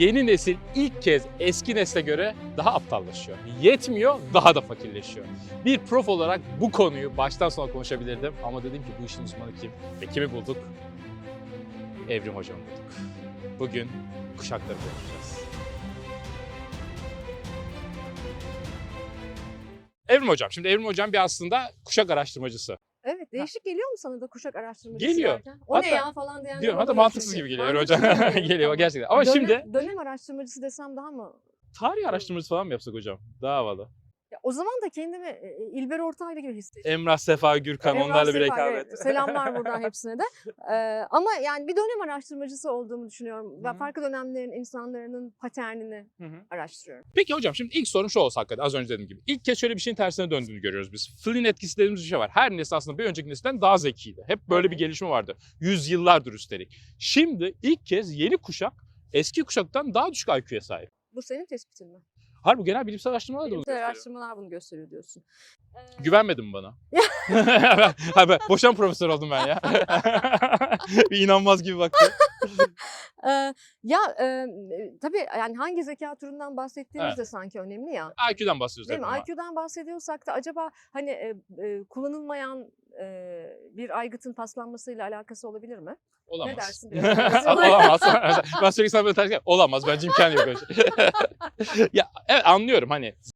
Yeni nesil ilk kez eski nesle göre daha aptallaşıyor. Yetmiyor, daha da fakirleşiyor. Bir prof olarak bu konuyu baştan sona konuşabilirdim ama dedim ki bu işin uzmanı kim? Ve kimi bulduk? Evrim hocamı bulduk. Bugün kuşakları konuşacağız. Evrim hocam, şimdi Evrim hocam bir aslında kuşak araştırmacısı. Evet değişik geliyor mu sana da kuşak araştırmacısı Geliyor. derken? O Hatta- ne ya falan diyenler Diyorum hatta oluyor mantıksız çünkü. gibi geliyor Mantıksız hocam. gibi geliyor gerçekten. Ama Dönem- şimdi Dönem araştırmacısı desem daha mı? tarih araştırmacısı falan mı yapsak hocam? Daha havalı. Ya, o zaman da kendimi e, İlber Ortaylı gibi hissediyorum. Emrah Sefa Gürkan Emrah onlarla bir rekabet. evet. Selamlar buradan hepsine de. Ee, ama yani bir dönem araştırmacısı olduğumu düşünüyorum. Ve farklı dönemlerin insanların paternini Hı hı. araştırıyorum. Peki hocam şimdi ilk sorum şu olsa hakikaten az önce dediğim gibi. İlk kez şöyle bir şeyin tersine döndüğünü görüyoruz biz. Flynn etkisi dediğimiz bir şey var. Her nesil aslında bir önceki nesilden daha zekiydi. Hep böyle bir Evet. gelişme vardı. Yüzyıllardır üstelik. Şimdi ilk kez yeni kuşak eski kuşaktan daha düşük IQ'ya sahip. Bu senin tespitin mi? Harbi genel bilimsel araştırmalar da bunu Bilimsel gösteriyor. araştırmalar bunu gösteriyor diyorsun. Ee, Güvenmedin mi bana? Ben boşan profesör oldum ben ya. bir inanmaz gibi baktı. Ee, ya e, tabii yani hangi zeka türünden bahsettiğimiz Evet. de sanki önemli ya. IQ'dan bahsediyoruz Değil mi? IQ'dan bahsediyorsak da acaba hani e, e, kullanılmayan bir aygıtın paslanmasıyla alakası olabilir mi? Olamaz. dersin biraz? Olamaz. ben sürekli sana böyle ters olamaz. Bence imkan yok öyle şey. ya evet anlıyorum hani